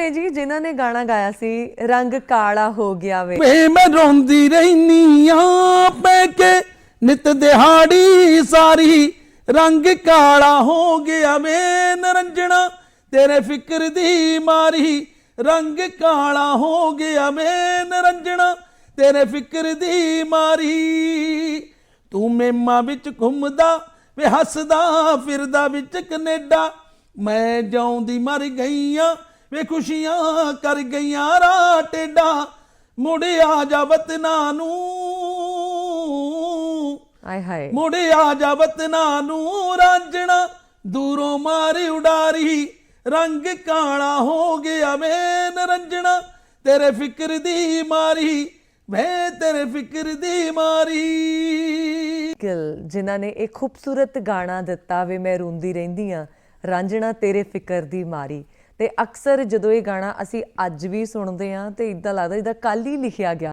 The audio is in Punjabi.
ਨੇ ਜੀ, ਜਿਨ੍ਹਾਂ ਨੇ ਗਾਣਾ ਗਾਇਆ ਸੀ, ਰੰਗ ਕਾਲਾ ਹੋ ਗਿਆ ਵੇ। ਵੇ, ਮੈਂ ਰੋਂਦੀ ਰਹਿਨੀ ਆ, ਪੈ ਕੇ ਨਿਤ ਦਿਹਾੜੀ ਸਾਰੀ, ਰੰਗ ਕਾਲਾ ਹੋ ਗਿਆ ਵੇ। ਨਰੰਜਣਾ, ਤੇਰੇ ਫਿਕਰ ਦੀ ਮਾਰੀ, ਰੰਗ ਕਾਲਾ ਹੋ ਗਿਆ ਵੇ। ਨਰੰਜਣਾ, ਤੇਰੇ ਫਿਕਰ ਦੀ ਮਾਰੀ, ਤੂੰ ਮੇਮਾ ਵਿੱਚ ਘੁੰਮਦਾ ਵੇ, ਹੱਸਦਾ ਫਿਰਦਾ ਵਿੱਚ ਕੈਨੇਡਾ। ਮੈਂ ਜਾਉਂਦੀ ਮਰ ਗਈਆਂ ਵੇ ਖੁਸ਼ੀਆਂ ਕਰ ਗਈਆਂ ਰਾ ਟੇਡਾ ਮੁੜ ਆ ਜਾ ਵਤਨਾਂ ਨੂੰ। ਆਏ ਹਾਏ। ਮੁੜ ਆ ਜਾ ਵਤਨਾਂ ਨੂੰ ਰਾਂਝਣਾ ਦੂਰੋਂ ਮਾਰੀ ਉਡਾਰੀ ਰੰਗ ਕਾਲਾ ਹੋ ਗਿਆ ਵੇ ਨਰੰਜਣਾ। ਤੇਰੇ ਫਿਕਰ ਦੀ ਮਾਰੀ ਵੇ ਤੇਰੇ ਫਿਕਰ ਦੀ ਮਾਰੀ। ਗਿੱਲ ਜਿਨ੍ਹਾਂ ਨੇ ਇਹ ਖੂਬਸੂਰਤ ਗਾਣਾ ਦਿੱਤਾ ਵੇ ਮੈਂ ਰੋਂਦੀ ਰਹਿੰਦੀ ਆ ਰਾਂਝਣਾ ਤੇਰੇ ਫਿਕਰ ਦੀ ਮਾਰੀ। ਤੇ ਅਕਸਰ ਜਦੋਂ ਇਹ ਗਾਣਾ ਅਸੀਂ ਅੱਜ ਵੀ ਸੁਣਦੇ ਆ ਤੇ ਇਦਾਂ ਲੱਗਦਾ ਜਿੱਦਾਂ ਕੱਲ ਹੀ ਲਿਖਿਆ ਗਿਆ।